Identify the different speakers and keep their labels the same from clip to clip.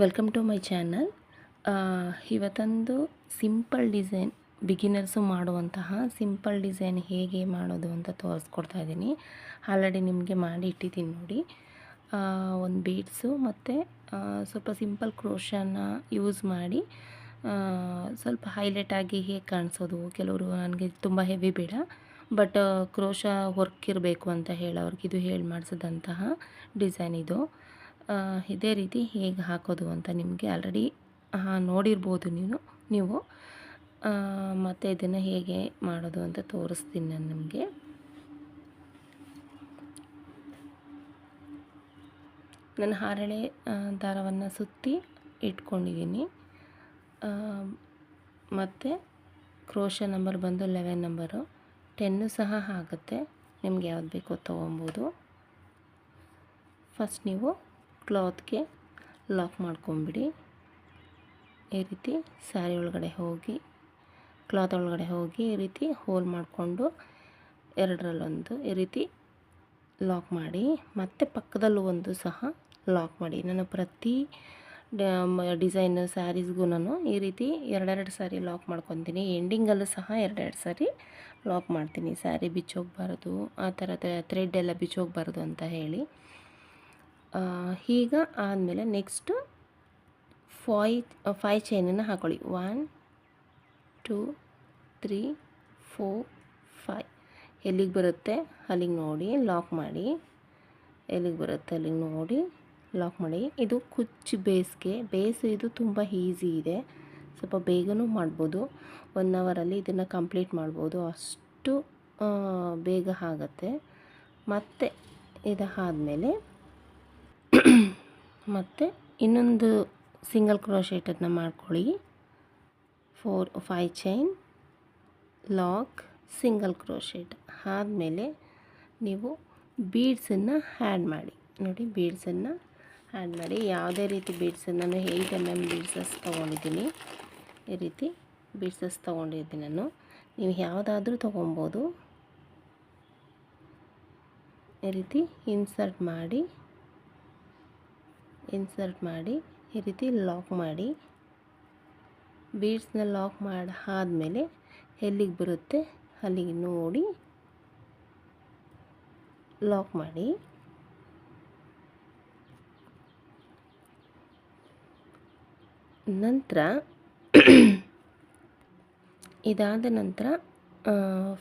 Speaker 1: Welcome to my channel ಇವತ್ತೊಂದು simple design beginners ಮಾಡುವಂತಹ simple design ಹೇಗೆ ಮಾಡೋದು ಅಂತ ತೋರಿಸ್ಕೊಡ್ತಾ ಇದ್ದೀನಿ ಆಲ್ರೆಡಿ ನಿಮಗೆ ಮಾಡಿ ಇಟ್ಟಿದ್ದೀನಿ ನೋಡಿ. ಒಂದು ಬೀಡ್ಸು ಮತ್ತು ಸ್ವಲ್ಪ ಸಿಂಪಲ್ ಕ್ರೋಶನ ಯೂಸ್ ಮಾಡಿ ಸ್ವಲ್ಪ ಹೈಲೈಟ್ ಆಗಿ ಹೇಗೆ ಕಾಣಿಸೋದು. ಕೆಲವರು ನನಗೆ ತುಂಬ ಹೆವಿ ಬೇಡ ಬಟ್ ಕ್ರೋಶ ವರ್ಕ್ ಇರಬೇಕು ಅಂತ ಹೇಳೋರ್ಗೆ ಇದು ಹೇಳಿ ಮಾಡಿಸಿದಂತಹ ಡಿಸೈನ್ ಇದು. ಇದೇ ರೀತಿ ಹೇಗೆ ಹಾಕೋದು ಅಂತ ನಿಮಗೆ ಆಲ್ರೆಡಿ ನೋಡಿರ್ಬೋದು ನೀನು, ನೀವು. ಮತ್ತು ಇದನ್ನು ಹೇಗೆ ಮಾಡೋದು ಅಂತ ತೋರಿಸ್ತೀನಿ ನಾನು ನಿಮಗೆ. ನಾನು ಹಾರಳೆ ದಾರವನ್ನು ಸುತ್ತಿ ಇಟ್ಕೊಂಡಿದ್ದೀನಿ. ಮತ್ತು ಕ್ರೋಶ ನಂಬರ್ ಬಂದು ಲೆವೆನ್ ನಂಬರು. ಟೆನ್ನು ಸಹ ಆಗುತ್ತೆ. ನಿಮ್ಗೆ ಯಾವ್ದು ಬೇಕೋ ತೊಗೊಬೋದು. ಫಸ್ಟ್ ನೀವು ಕ್ಲಾತ್ಗೆ ಲಾಕ್ ಮಾಡ್ಕೊಂಬಿಡಿ. ಈ ರೀತಿ ಸ್ಯಾರಿ ಒಳಗಡೆ ಹೋಗಿ ಕ್ಲಾತ್ ಒಳಗಡೆ ಹೋಗಿ ಈ ರೀತಿ ಹೋಲ್ ಮಾಡಿಕೊಂಡು ಎರಡರಲ್ಲೊಂದು ಈ ರೀತಿ ಲಾಕ್ ಮಾಡಿ, ಮತ್ತು ಪಕ್ಕದಲ್ಲೂ ಒಂದು ಸಹ ಲಾಕ್ ಮಾಡಿ. ನಾನು ಪ್ರತಿ ಡಿಸೈನ್ ಸ್ಯಾರೀಸ್ಗೂ ನಾನು ಈ ರೀತಿ ಎರಡೆರಡು ಸಾರಿ ಲಾಕ್ ಮಾಡ್ಕೊತೀನಿ. ಎಂಡಿಂಗಲ್ಲೂ ಸಹ ಎರಡೆರಡು ಸಾರಿ ಲಾಕ್ ಮಾಡ್ತೀನಿ. ಸ್ಯಾರಿ ಬಿಚ್ಚೋಗ್ಬಾರ್ದು, ಆ ಥರ ಥ್ರೆಡ್ ಎಲ್ಲ ಬಿಚ್ಚೋಗ್ಬಾರ್ದು ಅಂತ ಹೇಳಿ. ಈಗ ಆದಮೇಲೆ ನೆಕ್ಸ್ಟು ಫೈ ಫೈ ಚೈನನ್ನು ಹಾಕೊಳ್ಳಿ. One two three four five ಎಲ್ಲಿಗೆ ಬರುತ್ತೆ? ಅಲ್ಲಿಗೆ ನೋಡಿ ಲಾಕ್ ಮಾಡಿ. ಎಲ್ಲಿಗೆ ಬರುತ್ತೆ? ಅಲ್ಲಿಗೆ ನೋಡಿ ಲಾಕ್ ಮಾಡಿ. ಇದು ಕುಚ್ಚು ಬೇಸ್ಗೆ. ಬೇಸ್ ಇದು ತುಂಬ ಈಸಿ ಇದೆ. ಸ್ವಲ್ಪ ಬೇಗನೂ ಮಾಡ್ಬೋದು. ಒನ್ ಅವರಲ್ಲಿ ಇದನ್ನು ಕಂಪ್ಲೀಟ್ ಮಾಡ್ಬೋದು. ಅಷ್ಟು ಬೇಗ ಆಗುತ್ತೆ. ಮತ್ತು ಇದಾದಮೇಲೆ ಮತ್ತು ಇನ್ನೊಂದು ಸಿಂಗಲ್ ಕ್ರೋಶೇಟನ್ನು ಮಾಡ್ಕೊಳ್ಳಿ. Four five chain lock single crochet ಆದಮೇಲೆ ನೀವು ಬೀಡ್ಸನ್ನು ಆ್ಯಡ್ ಮಾಡಿ. ನೋಡಿ ಬೀಡ್ಸನ್ನು ಆ್ಯಡ್ ಮಾಡಿ. ಯಾವುದೇ ರೀತಿ ಬೀಡ್ಸನ್ನು ನಾನು ಏಯ್ಟ್ ಎಂ ಎಂ ಬೀಡ್ಸಸ್ ತೊಗೊಂಡಿದ್ದೀನಿ. ಈ ರೀತಿ ಬೀಡ್ಸಸ್ ತೊಗೊಂಡಿದ್ದೀನಿ ನಾನು. ನೀವು ಯಾವುದಾದ್ರೂ ತೊಗೊಬೋದು. ಈ ರೀತಿ ಇನ್ಸರ್ಟ್ ಮಾಡಿ. ಇನ್ಸರ್ಟ್ ಮಾಡಿ, ಈ ರೀತಿ ಲಾಕ್ ಮಾಡಿ. ಬೀಡ್ಸ್ನ ಲಾಕ್ ಮಾಡಿ, ಆದಮೇಲೆ ಎಲ್ಲಿಗೆ ಬರುತ್ತೆ ಅಲ್ಲಿಗೆ ನೋಡಿ ಲಾಕ್ ಮಾಡಿ. ನಂತರ ಇದಾದ ನಂತರ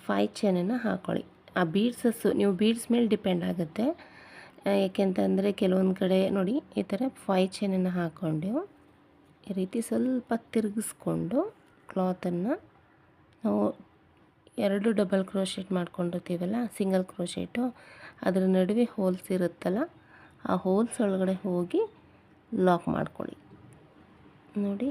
Speaker 1: ಫೈ ಚೈನನ್ನು ಹಾಕೊಳ್ಳಿ. ಆ ಬೀಡ್ಸಸ್ಸು, ನೀವು ಬೀಡ್ಸ್ ಮೇಲೆ ಡಿಪೆಂಡ್ ಆಗುತ್ತೆ. ಏಕೆಂತಂದರೆ ಕೆಲವೊಂದು ಕಡೆ ನೋಡಿ ಈ ಥರ ಫೈ ಚೈನನ್ನು ಹಾಕ್ಕೊಂಡು ಈ ರೀತಿ ಸ್ವಲ್ಪ ತಿರುಗಿಸ್ಕೊಂಡು ಕ್ಲಾತನ್ನು ನಾವು ಎರಡು ಡಬಲ್ ಕ್ರೋಶೆಟ್ ಮಾಡ್ಕೊಂಡಿರ್ತೀವಲ್ಲ ಸಿಂಗಲ್ ಕ್ರೋಶೆಟು ಅದರ ನಡುವೆ ಹೋಲ್ಸ್ ಇರುತ್ತಲ್ಲ, ಆ ಹೋಲ್ಸ್ ಒಳಗಡೆ ಹೋಗಿ ಲಾಕ್ ಮಾಡ್ಕೊಳ್ಳಿ. ನೋಡಿ.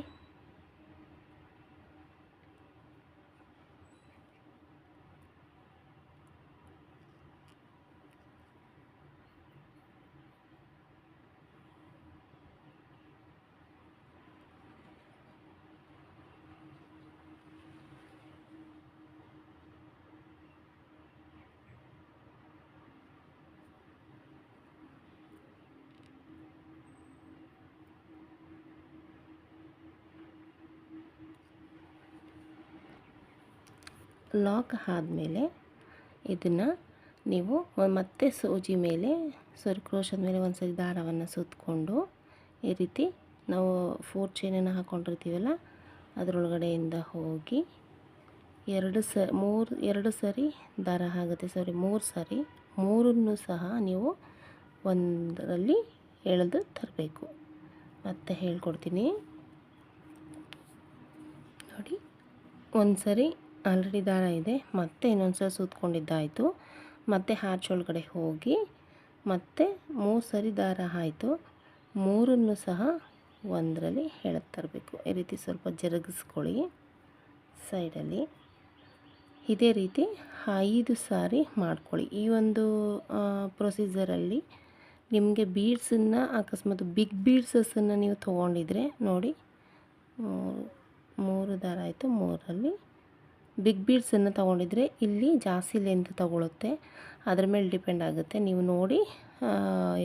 Speaker 1: ಲಾಕ್ ಆದಮೇಲೆ ಇದನ್ನು ನೀವು ಮತ್ತೆ ಸೂಜಿ ಮೇಲೆ ಸರಿ ಕ್ರೋಶದ ಮೇಲೆ ಒಂದು ಸರಿ ದಾರವನ್ನು ಸುತ್ತಕೊಂಡು ಈ ರೀತಿ ನಾವು ಫೋರ್ ಚೈನನ್ನು ಹಾಕ್ಕೊಂಡಿರ್ತೀವಲ್ಲ ಅದರೊಳಗಡೆಯಿಂದ ಹೋಗಿ ಎರಡು ಸ, ಮೂರು, ಎರಡು ಸರಿ ದಾರ ಆಗುತ್ತೆ ಸಾರಿ ಮೂರು ಸರಿ, ಮೂರನ್ನು ಸಹ ನೀವು ಒಂದರಲ್ಲಿ ಎಳೆದು ತರಬೇಕು. ಮತ್ತೆ ಹೇಳ್ಕೊಡ್ತೀನಿ. ನೋಡಿ ಒಂದು ಸರಿ ಆಲ್ರೆಡಿ ದಾರ ಇದೆ. ಮತ್ತೆ ಇನ್ನೊಂದು ಸಲ ಸುತ್ಕೊಂಡಿದ್ದಾಯಿತು. ಮತ್ತೆ ಹಾರ್ಚ್ ಒಳಗಡೆ ಹೋಗಿ, ಮತ್ತೆ ಮೂರು ಸರಿ ದಾರ ಆಯಿತು. ಮೂರನ್ನು ಸಹ ಒಂದರಲ್ಲಿ ಎಳೆದು ತರಬೇಕು. ಈ ರೀತಿ ಸ್ವಲ್ಪ ಜರುಗಿಸ್ಕೊಳ್ಳಿ ಸೈಡಲ್ಲಿ. ಇದೇ ರೀತಿ ಐದು ಸಾರಿ ಮಾಡ್ಕೊಳ್ಳಿ. ಈ ಒಂದು ಪ್ರೊಸೀಜರಲ್ಲಿ ನಿಮಗೆ ಬೀಡ್ಸನ್ನು ಅಕಸ್ಮಾತ್ ಬಿಗ್ ಬೀಡ್ಸಸ್ಸನ್ನು ನೀವು ತೊಗೊಂಡಿದ್ರೆ ನೋಡಿ ಮೂರು ಮೂರು ದಾರ ಆಯಿತು. ಮೂರಲ್ಲಿ ಬಿಗ್ ಬೀಡ್ಸನ್ನು ತೊಗೊಂಡಿದ್ರೆ ಇಲ್ಲಿ ಜಾಸ್ತಿ ಲೆಂತ್ ತೊಗೊಳುತ್ತೆ. ಅದ್ರ ಮೇಲೆ ಡಿಪೆಂಡ್ ಆಗುತ್ತೆ. ನೀವು ನೋಡಿ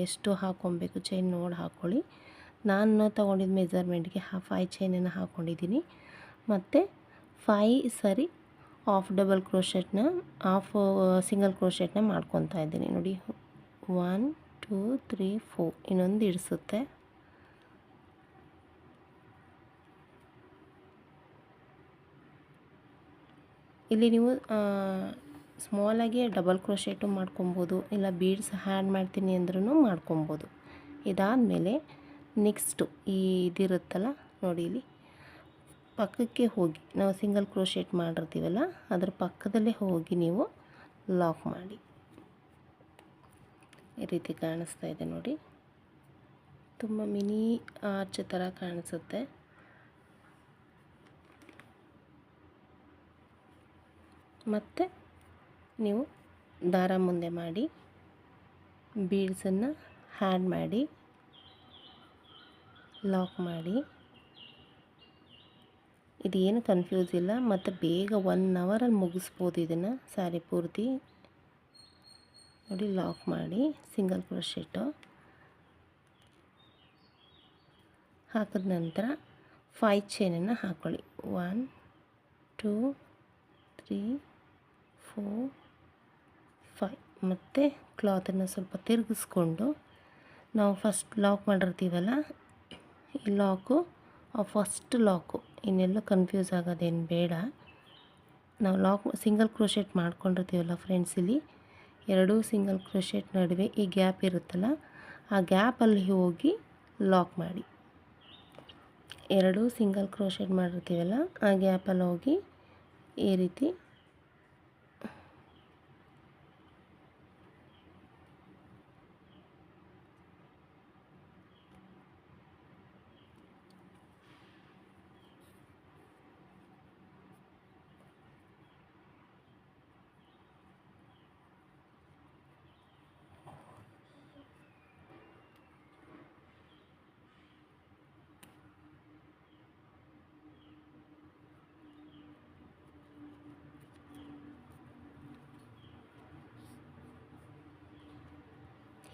Speaker 1: ಎಷ್ಟು ಹಾಕ್ಕೊಬೇಕು ಚೈನ್ ನೋಡಿ ಹಾಕ್ಕೊಳ್ಳಿ ನಾನು ತೊಗೊಂಡಿದ್ದ ಮೆಜರ್ಮೆಂಟ್ಗೆ ಫೈ ಚೈನನ್ನು ಹಾಕ್ಕೊಂಡಿದ್ದೀನಿ ಮತ್ತು ಫೈ ಸರಿ ಆಫ್ ಡಬಲ್ ಕ್ರೋಶೆಟ್ನ ಆಫ್ ಸಿಂಗಲ್ ಕ್ರೋಶೆಟ್ನ ಮಾಡ್ಕೊತಾ ಇದ್ದೀನಿ. ನೋಡಿ ಒನ್ ಟೂ ತ್ರೀ ಫೋರ್ ಇನ್ನೊಂದು ಇಡಿಸುತ್ತೆ. ಇಲ್ಲಿ ನೀವು ಸ್ಮಾಲಾಗಿ ಡಬಲ್ ಕ್ರೋಶೆಟು ಮಾಡ್ಕೊಬೋದು. ಇಲ್ಲ ಬೀಡ್ಸ್ ಹ್ಯಾಡ್ ಮಾಡ್ತೀನಿ ಅಂದ್ರೂ ಮಾಡ್ಕೊಬೋದು. ಇದಾದಮೇಲೆ ನೆಕ್ಸ್ಟು ಈ ಇದಿರುತ್ತಲ್ಲ, ನೋಡಿ ಇಲ್ಲಿ. ಪಕ್ಕಕ್ಕೆ ಹೋಗಿ, ನಾವು ಸಿಂಗಲ್ ಕ್ರೋಶೆಟ್ ಮಾಡಿರ್ತೀವಲ್ಲ, ಅದ್ರ ಪಕ್ಕದಲ್ಲೇ ಹೋಗಿ ನೀವು ಲಾಕ್ ಮಾಡಿ. ಈ ರೀತಿ ಕಾಣಿಸ್ತಾ ಇದೆ ನೋಡಿ. ತುಂಬ ಮಿನಿ ಆರ್ಚ್ ಥರ ಕಾಣಿಸುತ್ತೆ. ಮತ್ತು ನೀವು ದಾರ ಮುಂದೆ ಮಾಡಿ, ಬೀಡ್ಸನ್ನು ಹ್ಯಾಡ್ ಮಾಡಿ, ಲಾಕ್ ಮಾಡಿ. ಇದೇನು ಕನ್ಫ್ಯೂಸ್ ಇಲ್ಲ, ಮತ್ತು ಬೇಗ ಒನ್ ಅವರಲ್ಲಿ ಮುಗಿಸ್ಬೋದು ಇದನ್ನು ಸ್ಯಾರಿ ಪೂರ್ತಿ. ನೋಡಿ, ಲಾಕ್ ಮಾಡಿ, ಸಿಂಗಲ್ ಕ್ರೋಶೆಟ್ಟು ಹಾಕಿದ ನಂತರ ಫೈ ಚೈನನ್ನು ಹಾಕ್ಕೊಳ್ಳಿ one two three four five ಮತ್ತು ಕ್ಲಾತನ್ನು ಸ್ವಲ್ಪ ತಿರುಗಿಸ್ಕೊಂಡು ನಾವು ಫಸ್ಟ್ ಲಾಕ್ ಮಾಡಿರ್ತೀವಲ್ಲ, ಈ ಲಾಕು ಆ ಫಸ್ಟ್ ಲಾಕು ಇನ್ನೆಲ್ಲ ಕನ್ಫ್ಯೂಸ್ ಆಗೋದೇನು ಬೇಡ. ನಾವು ಲಾಕ್ ಸಿಂಗಲ್ ಕ್ರೋಶೆಟ್ ಮಾಡ್ಕೊಂಡಿರ್ತೀವಲ್ಲ ಫ್ರೆಂಡ್ಸ್ ಇಲ್ಲಿ, ಎರಡೂ ಸಿಂಗಲ್ ಕ್ರೋಶೆಟ್ ನಡುವೆ ಈ ಗ್ಯಾಪ್ ಇರುತ್ತಲ್ಲ, ಆ ಗ್ಯಾಪಲ್ಲಿ ಹೋಗಿ ಲಾಕ್ ಮಾಡಿ. ಎರಡೂ ಸಿಂಗಲ್ ಕ್ರೋಶೆಟ್ ಮಾಡಿರ್ತೀವಲ್ಲ, ಆ ಗ್ಯಾಪಲ್ಲಿ ಹೋಗಿ ಈ ರೀತಿ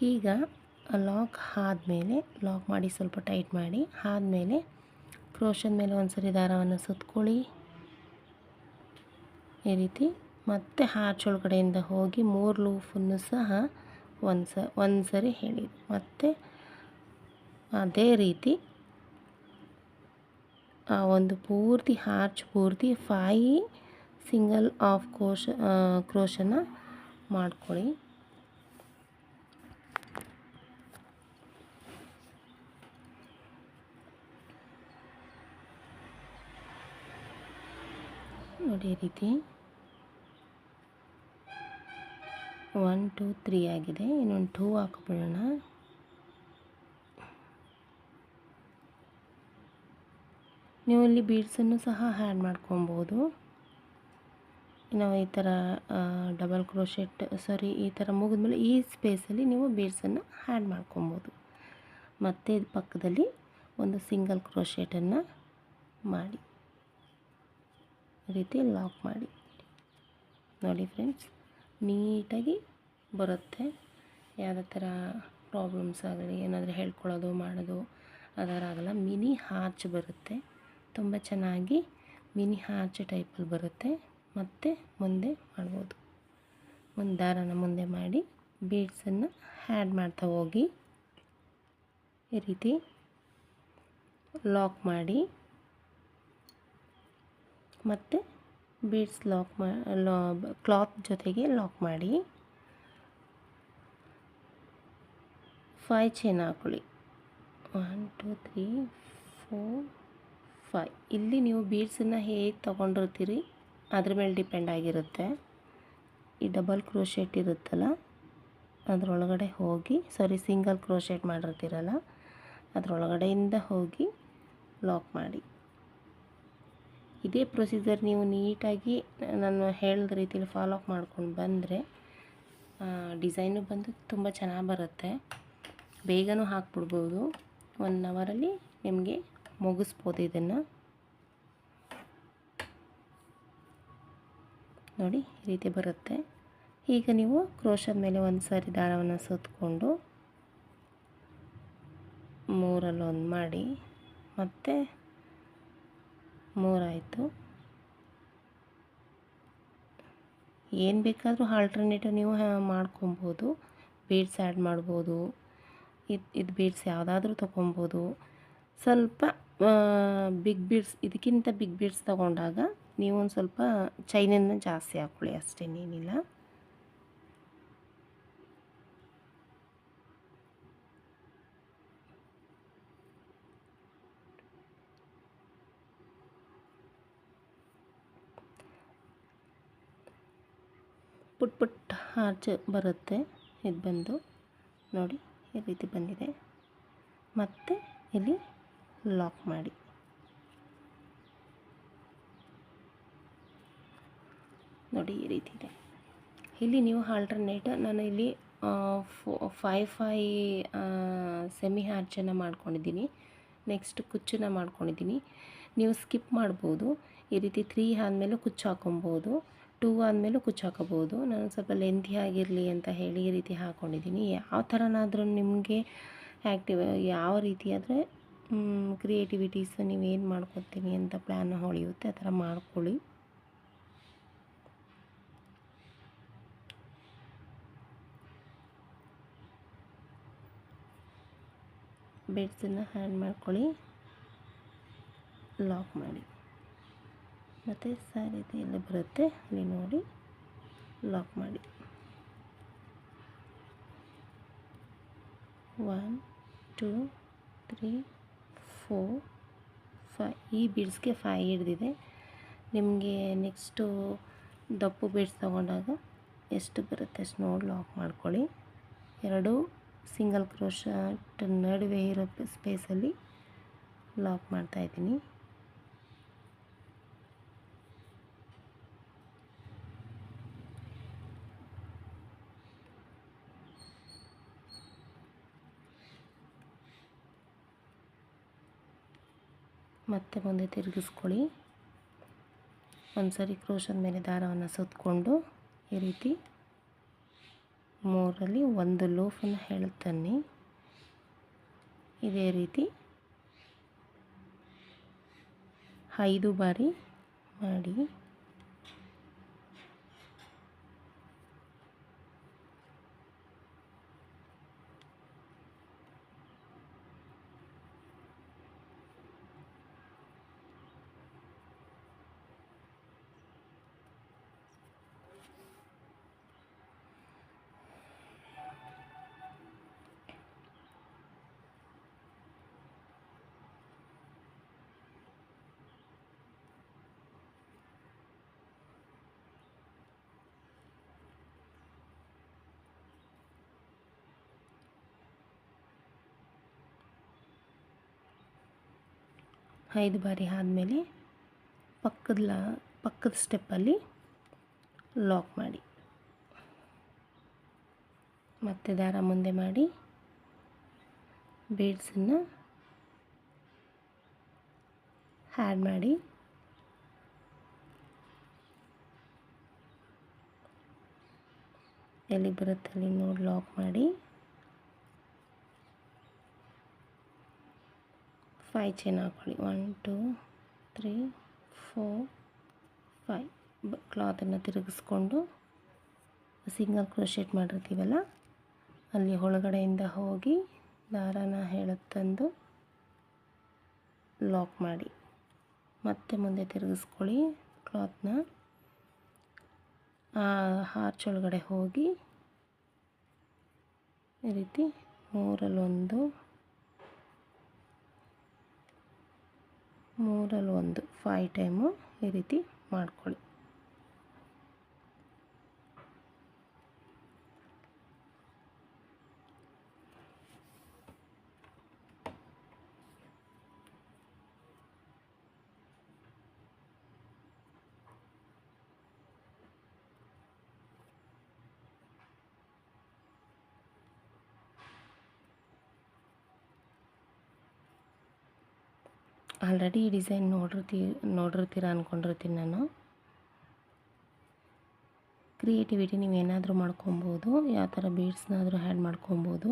Speaker 1: ಈಗ ಲಾಕ್ ಆದಮೇಲೆ, ಲಾಕ್ ಮಾಡಿ ಸ್ವಲ್ಪ ಟೈಟ್ ಮಾಡಿ, ಆದಮೇಲೆ ಕ್ರೋಷನ್ ಮೇಲೆ ಒಂದು ಸರಿ ದಾರವನ್ನು ಸುತ್ಕೊಳ್ಳಿ. ಈ ರೀತಿ ಮತ್ತೆ ಹಾರ್ಚ್ ಒಳಗಡೆಯಿಂದ ಹೋಗಿ ಮೂರು ಲೂಫನ್ನು ಸಹ ಒಂದು ಸ ಒಂದು ಹೇಳಿ ಮತ್ತು ಅದೇ ರೀತಿ ಆ ಒಂದು ಪೂರ್ತಿ ಹಾರ್ಚ್ ಪೂರ್ತಿ ಫೈ ಸಿಂಗಲ್ ಆಫ್ ಕ್ರೋಶ ಕ್ರೋಶನ ಮಾಡ್ಕೊಳ್ಳಿ. ನೋಡಿ ರೀತಿ. ಒನ್ ಟೂ ತ್ರೀ ಆಗಿದೆ. ಇನ್ನೊಂದು ಟೂ ಹಾಕ್ಬಿಡೋಣ. ನೀವು ಇಲ್ಲಿ ಬೀಡ್ಸನ್ನು ಸಹ ಹ್ಯಾಡ್ ಮಾಡ್ಕೊಬೋದು. ನಾವು ಈ ಥರ ಡಬಲ್ ಕ್ರೋಶೆಟ್ ಸಾರಿ ಈ ಥರ ಮುಗಿದ್ಮೇಲೆ ಈ ಸ್ಪೇಸಲ್ಲಿ ನೀವು ಬೀಡ್ಸನ್ನು ಹ್ಯಾಡ್ ಮಾಡ್ಕೊಬೋದು. ಮತ್ತು ಪಕ್ಕದಲ್ಲಿ ಒಂದು ಸಿಂಗಲ್ ಕ್ರೋಶೆಟನ್ನು ಮಾಡಿ. ರೀತಿ ಲಾಕ್ ಮಾಡಿ. ನೋಡಿ ಫ್ರೆಂಡ್ಸ್, ನೀಟಾಗಿ ಬರುತ್ತೆ. ಯಾವುದೇ ಥರ ಪ್ರಾಬ್ಲಮ್ಸ್ ಆಗಲಿ, ಏನಾದರೂ ಹೇಳ್ಕೊಳ್ಳೋದು, ಮಾಡೋದು, ಅದರ ಆಗಲ್ಲ. ಮಿನಿ ಹಾರ್ಚ್ ಬರುತ್ತೆ. ತುಂಬ ಚೆನ್ನಾಗಿ ಮಿನಿ ಹಾರ್ಚ್ ಟೈಪಲ್ಲಿ ಬರುತ್ತೆ. ಮತ್ತು ಮುಂದೆ ಮಾಡ್ಬೋದು. ಒಂದು ದಾರನ ಮುಂದೆ ಮಾಡಿ ಬೀಡ್ಸನ್ನು ಹ್ಯಾಡ್ ಮಾಡ್ತಾ ಹೋಗಿ ಈ ರೀತಿ ಲಾಕ್ ಮಾಡಿ ಮತ್ತು ಬೀಡ್ಸ್ ಲಾಕ್ ಮಾ ಕ್ಲಾತ್ ಜೊತೆಗೆ ಲಾಕ್ ಮಾಡಿ. ಫೈ ಚೈನ್ ಹಾಕೊಳ್ಳಿ. One two three four five ಇಲ್ಲಿ ನೀವು ಬೀಡ್ಸನ್ನು ಹೇಗೆ ತೊಗೊಂಡಿರ್ತೀರಿ, ಅದ್ರ ಮೇಲೆ ಡಿಪೆಂಡ್ ಆಗಿರುತ್ತೆ. ಈ ಡಬಲ್ ಕ್ರೋಶೆಟ್ ಇರುತ್ತಲ್ಲ, ಅದರೊಳಗಡೆ ಹೋಗಿ ಸಾರಿ ಸಿಂಗಲ್ ಕ್ರೋಶೆಟ್ ಮಾಡಿರ್ತೀರಲ್ಲ, ಅದರೊಳಗಡೆಯಿಂದ ಹೋಗಿ ಲಾಕ್ ಮಾಡಿ. ಇದೇ ಪ್ರೊಸೀಜರ್ ನೀವು ನೀಟಾಗಿ ನಾನು ಹೇಳಿದ ರೀತಿಯಲ್ಲಿ ಫಾಲೋ ಅಪ್ ಮಾಡ್ಕೊಂಡು ಬಂದರೆ ಡಿಸೈನು ಬಂದು ತುಂಬ ಚೆನ್ನಾಗಿ ಬರುತ್ತೆ. ಬೇಗನೂ ಹಾಕ್ಬಿಡ್ಬೋದು. ಒನ್ ಅವರಲ್ಲಿ ನಿಮಗೆ ಮುಗಿಸ್ಬೋದು ಇದನ್ನು. ನೋಡಿ, ಈ ರೀತಿ ಬರುತ್ತೆ. ಈಗ ನೀವು ಕ್ರೋಶದ ಮೇಲೆ ಒಂದು ಸಾರಿ ದಾರವನ್ನು ಸುತ್ತಕೊಂಡು ಮೂರಲ್ಲಿ ಒಂದು ಮಾಡಿ, ಮತ್ತು ಮೂರಾಯಿತು. ಏನು ಬೇಕಾದರೂ ಆಲ್ಟ್ರನೇಟಿವ್ ನೀವು ಮಾಡ್ಕೊಬೋದು. ಬೀಡ್ಸ್ ಆ್ಯಡ್ ಮಾಡ್ಬೋದು. ಇದು ಇದು ಬೀಡ್ಸ್ ಯಾವುದಾದ್ರೂ ತೊಗೊಬೋದು. ಸ್ವಲ್ಪ ಬಿಗ್ ಬೀಡ್ಸ್ ಇದಕ್ಕಿಂತ ಬಿಗ್ ಬೀಡ್ಸ್ ತೊಗೊಂಡಾಗ ನೀವು ಒಂದು ಸ್ವಲ್ಪ ಚೈನನ್ನು ಜಾಸ್ತಿ ಹಾಕ್ಕೊಳ್ಳಿ ಅಷ್ಟೇನೇನಿಲ್ಲ ಪುಟ್ ಪುಟ್ ಆರ್ಚ್ ಬರುತ್ತೆ. ಇದು ಬಂದು ನೋಡಿ, ಈ ರೀತಿ ಬಂದಿದೆ. ಮತ್ತು ಇಲ್ಲಿ ಲಾಕ್ ಮಾಡಿ. ನೋಡಿ, ಈ ರೀತಿ ಇದೆ. ಇಲ್ಲಿ ನೀವು ಆಲ್ಟರ್ನೇಟ್ ನಾನು ಇಲ್ಲಿ ಫೈ ಫೈ ಸೆಮಿ ಆರ್ಚನ್ನು ಮಾಡ್ಕೊಂಡಿದ್ದೀನಿ. ನೆಕ್ಸ್ಟ್ ಕುಚ್ಚನ್ನು ಮಾಡ್ಕೊಂಡಿದ್ದೀನಿ. ನೀವು ಸ್ಕಿಪ್ ಮಾಡ್ಬೋದು. ಈ ರೀತಿ ತ್ರೀ ಆದಮೇಲೆ ಕುಚ್ಚು ಹಾಕೊಬೋದು. ಟೂ ಆದಮೇಲೂ ಕುಚ್ಚು ಹಾಕೋಬೋದು ನಾನು ಸ್ವಲ್ಪ ಲೆಂತಿ ಆಗಿರಲಿ ಅಂತ ಹೇಳಿ ಈ ರೀತಿ ಹಾಕ್ಕೊಂಡಿದ್ದೀನಿ ಯಾವ ಥರನಾದರೂ ನಿಮಗೆ ಆ್ಯಕ್ಟಿವ್ ಯಾವ ರೀತಿ ಆದರೆ ಕ್ರಿಯೇಟಿವಿಟೀಸ್ ನೀವೇನು ಮಾಡ್ಕೊತೀನಿ ಅಂತ ಪ್ಲ್ಯಾನ್ ಹೊಳೆಯುತ್ತೆ, ಆ ಥರ ಮಾಡ್ಕೊಳ್ಳಿ. ಬೆಡ್ಸನ್ನು ಹ್ಯಾಂಡ್ ಮಾಡ್ಕೊಳ್ಳಿ. ಲಾಕ್ ಮಾಡಿ. ಮತ್ತು ಸ್ಯಾರಿದು ಎಲ್ಲ ಬರುತ್ತೆ, ಅಲ್ಲಿ ನೋಡಿ ಲಾಕ್ ಮಾಡಿ. One two three four five ಈ ಬಿಡ್ಸ್ಗೆ ಫೈ ಹಿಡ್ದಿದೆ. ನಿಮಗೆ ನೆಕ್ಸ್ಟು ದಪ್ಪು ಬಿಡ್ಸ್ ತೊಗೊಂಡಾಗ ಎಷ್ಟು ಬರುತ್ತೆ ಅಷ್ಟು ನೋಡಿ ಲಾಕ್ ಮಾಡ್ಕೊಳ್ಳಿ. ಎರಡು ಸಿಂಗಲ್ ಕ್ರೋಶಟ್ ನಡುವೆ ಇರೋ ಸ್ಪೇಸಲ್ಲಿ ಲಾಕ್ ಮಾಡ್ತಾಯಿದ್ದೀನಿ ಮತ್ತೆ ಮುಂದೆ ತಿರುಗಿಸ್ಕೊಳ್ಳಿ. ಒಂದು ಸರಿ ಕ್ರೋಶದ ಮೇಲೆ ದಾರವನ್ನು ಸುತ್ತಕೊಂಡು ಈ ರೀತಿ ಮೂರಲ್ಲಿ ಒಂದು ಲೋಫನ್ನು ಹೇಳುತ್ತನ್ನಿ ಇದೇ ರೀತಿ ಐದು ಬಾರಿ ಮಾಡಿ. ಐದು ಬಾರಿ ಆದಮೇಲೆ ಪಕ್ಕದ ಲಾ ಪಕ್ಕದ ಸ್ಟೆಪ್ಪಲ್ಲಿ ಲಾಕ್ ಮಾಡಿ. ಮತ್ತೆ ದಾರ ಮುಂದೆ ಮಾಡಿ ಬೀಡ್ಸನ್ನು ಆ್ಯಡ್ ಮಾಡಿ. ಎಲ್ಲಿ ಬರುತ್ತೆ ಅಲ್ಲಿ ನೋಡಿ ಲಾಕ್ ಮಾಡಿ. ಫೈ ಚೈನ್ ಹಾಕ್ಕೊಳ್ಳಿ one two three four five ಕ್ಲಾತನ್ನು ತಿರುಗಿಸ್ಕೊಂಡು ಸಿಂಗಲ್ ಕ್ರೋಶೆಟ್ ಮಾಡಿರ್ತೀವಲ್ಲ? ಅಲ್ಲಿ ಒಳಗಡೆಯಿಂದ ಹೋಗಿ ದಾರಾನ ಹೇಳುತ್ತಂದು ಲಾಕ್ ಮಾಡಿ. ಮತ್ತೆ ಮುಂದೆ ತಿರುಗಿಸ್ಕೊಳ್ಳಿ ಕ್ಲಾತ್ನ ಆ ಹಾರ್ಚ್ ಒಳಗಡೆ ಹೋಗಿ ಈ ರೀತಿ ಮೂರಲ್ಲೊಂದು ಮೂರಲ್ಲಿ ಒಂದು ಫೈ ಟೈಮು ಈ ರೀತಿ ಮಾಡ್ಕೊಳ್ಳಿ. ಆಲ್ರೆಡಿ ಈ ಡಿಸೈನ್ ನೋಡಿರ್ತೀ, ನೋಡಿರ್ತೀರ ಅಂದ್ಕೊಂಡಿರ್ತೀನಿ ನಾನು. ಕ್ರಿಯೇಟಿವಿಟಿ ನೀವು ಏನಾದರೂ ಮಾಡ್ಕೊಬೋದು, ಯಾವ ಥರ ಬೀಡ್ಸ್ನಾದರೂ ಆ್ಯಡ್ ಮಾಡ್ಕೊಬೋದು.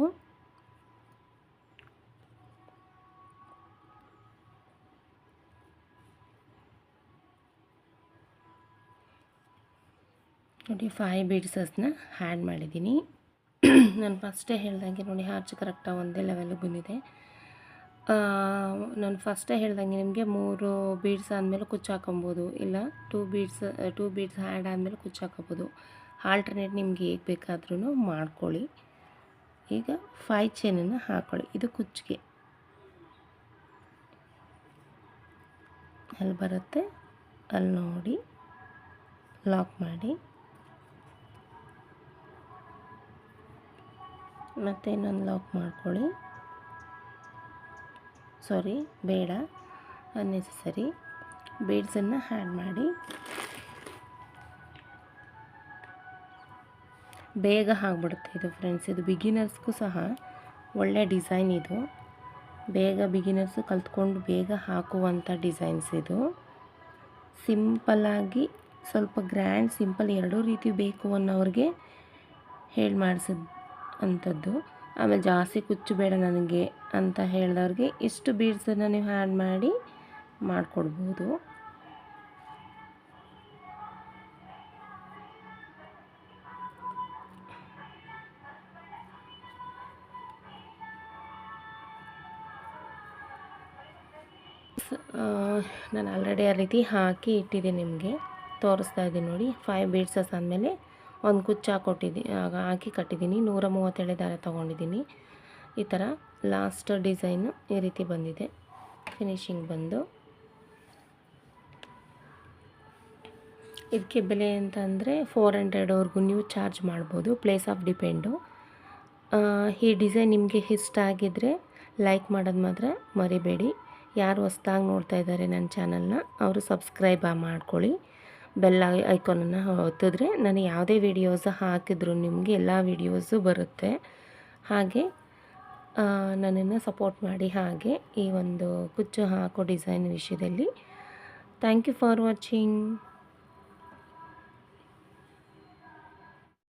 Speaker 1: ನೋಡಿ ಫೈವ್ ಬೀಡ್ಸಸ್ನ ಆ್ಯಡ್ ಮಾಡಿದ್ದೀನಿ. ನಾನು ಫಸ್ಟೇ ಹೇಳ್ದಂಗೆ ನೋಡಿ ಹಾರ್ಚ್ ಕರೆಕ್ಟಾಗಿ ಒಂದೇ ಲೆವೆಲ್ಗೆ ಬಂದಿದೆ. ನಾನು ಫಸ್ಟೇ ಹೇಳ್ದಂಗೆ ನಿಮಗೆ ಮೂರು ಬೀಡ್ಸ್ ಆದಮೇಲೆ ಕುಚ್ಚು ಹಾಕೊಬೋದು. ಇಲ್ಲ ಟೂ ಬೀಡ್ಸ್ ಟೂ ಬೀಡ್ಸ್ ಹ್ಯಾಡ್ ಆದಮೇಲೆ ಕುಚ್ಚು ಹಾಕೋಬೋದು. ಆಲ್ಟರ್ನೇಟ್ ನಿಮ್ಗೆ ಹೇಗೆ ಬೇಕಾದ್ರೂ ಮಾಡ್ಕೊಳ್ಳಿ. ಈಗ ಫೈ ಚೈನನ್ನು ಹಾಕ್ಕೊಳ್ಳಿ ಇದು ಕುಚ್ಚಿಗೆ. ಅಲ್ಲಿ ಬರುತ್ತೆ. ಅಲ್ಲಿ ನೋಡಿ. ಲಾಕ್ ಮಾಡಿ. ಮತ್ತು ಇನ್ನೊಂದು ಲಾಕ್ ಮಾಡ್ಕೊಳ್ಳಿ. ಸಾರಿ, ಬೇಡ ಅನ್ನೆಸೆಸರಿ ಬೀಡ್ಸನ್ನು ಹ್ಯಾಡ್ ಮಾಡಿ. ಬೇಗ ಆಗಿಬಿಡುತ್ತೆ ಇದು ಫ್ರೆಂಡ್ಸ್ ಇದು ಬಿಗಿನರ್ಸ್ಗೂ ಸಹ ಒಳ್ಳೆ ಡಿಸೈನ್ ಇದು. ಬೇಗ ಬಿಗಿನರ್ಸು ಕಲ್ತ್ಕೊಂಡು ಬೇಗ ಹಾಕುವಂಥ ಡಿಸೈನ್ಸ್ ಇದು. ಸಿಂಪಲ್ಲಾಗಿ ಸ್ವಲ್ಪ ಗ್ರ್ಯಾಂಡ್ ಸಿಂಪಲ್ ಎರಡೂ ರೀತಿ ಬೇಕು ಅನ್ನೋರಿಗೆ ಹೇಳಿ ಮಾಡಿಸಿದ ಅಂಥದ್ದು. ಆಮೇಲೆ ಜಾಸ್ತಿ ಕುಚ್ಚು ಬೇಡ ನನಗೆ ಅಂತ ಹೇಳಿದವ್ರಿಗೆ ಇಷ್ಟು ಬೀಡ್ಸನ್ನು ನೀವು ಆ್ಯಡ್ ಮಾಡಿ ಮಾಡಿಕೊಡ್ಬೋದು. ನಾನು ಆಲ್ರೆಡಿ ಆ ರೀತಿ ಹಾಕಿ ಇಟ್ಟಿದ್ದೀನಿ ನಿಮಗೆ. ತೋರಿಸ್ತಾ ಇದ್ದೀನಿ ನೋಡಿ ಫೈವ್ ಬೀಡ್ಸಸ್ ಆದಮೇಲೆ ಒಂದು ಗುಚ್ಚ ಕೊಟ್ಟಿದ್ದೀನಿ ಆಗ ಹಾಕಿ ಕಟ್ಟಿದ್ದೀನಿ. ನೂರ ಮೂವತ್ತೇಳು ದಾರ ತೊಗೊಂಡಿದ್ದೀನಿ. ಈ ಥರ ಲಾಸ್ಟ್ ಡಿಸೈನು ಈ ರೀತಿ ಬಂದಿದೆ. ಫಿನಿಶಿಂಗ್ ಬಂದು ಇದಕ್ಕೆ ಬೆಲೆ ಅಂತ ಅಂದರೆ ಫೋರ್ ಹಂಡ್ರೆಡ್ವರೆಗೂ ನೀವು ಚಾರ್ಜ್ ಮಾಡ್ಬೋದು. Place of depend. ಈ ಡಿಸೈನ್ ನಿಮಗೆ ಇಷ್ಟ ಆಗಿದ್ದರೆ ಲೈಕ್ ಮಾಡೋದು ಮಾತ್ರ ಮರಿಬೇಡಿ. ಯಾರು ಹೊಸ್ದಾಗಿ ನೋಡ್ತಾ ಇದ್ದಾರೆ ನನ್ನ ಚಾನಲ್ನ, ಅವರು ಸಬ್ಸ್ಕ್ರೈಬ್ ಮಾಡ್ಕೊಳ್ಳಿ. ಬೆಲ್ಲ ಐಕಾನನ್ನು ಒತ್ತಿದ್ರೆ ನಾನು ಯಾವುದೇ ವೀಡಿಯೋಸ್ ಹಾಕಿದ್ರು ನಿಮಗೆ ಎಲ್ಲ ವೀಡಿಯೋಸು ಬರುತ್ತೆ. ಹಾಗೆ ನನ್ನನ್ನು ಸಪೋರ್ಟ್ ಮಾಡಿ ಹಾಗೆ ಈ ಒಂದು ಕುಚ್ಚು ಹಾಕೋ ಡಿಸೈನ್ ವಿಷಯದಲ್ಲಿ. Thank you for watching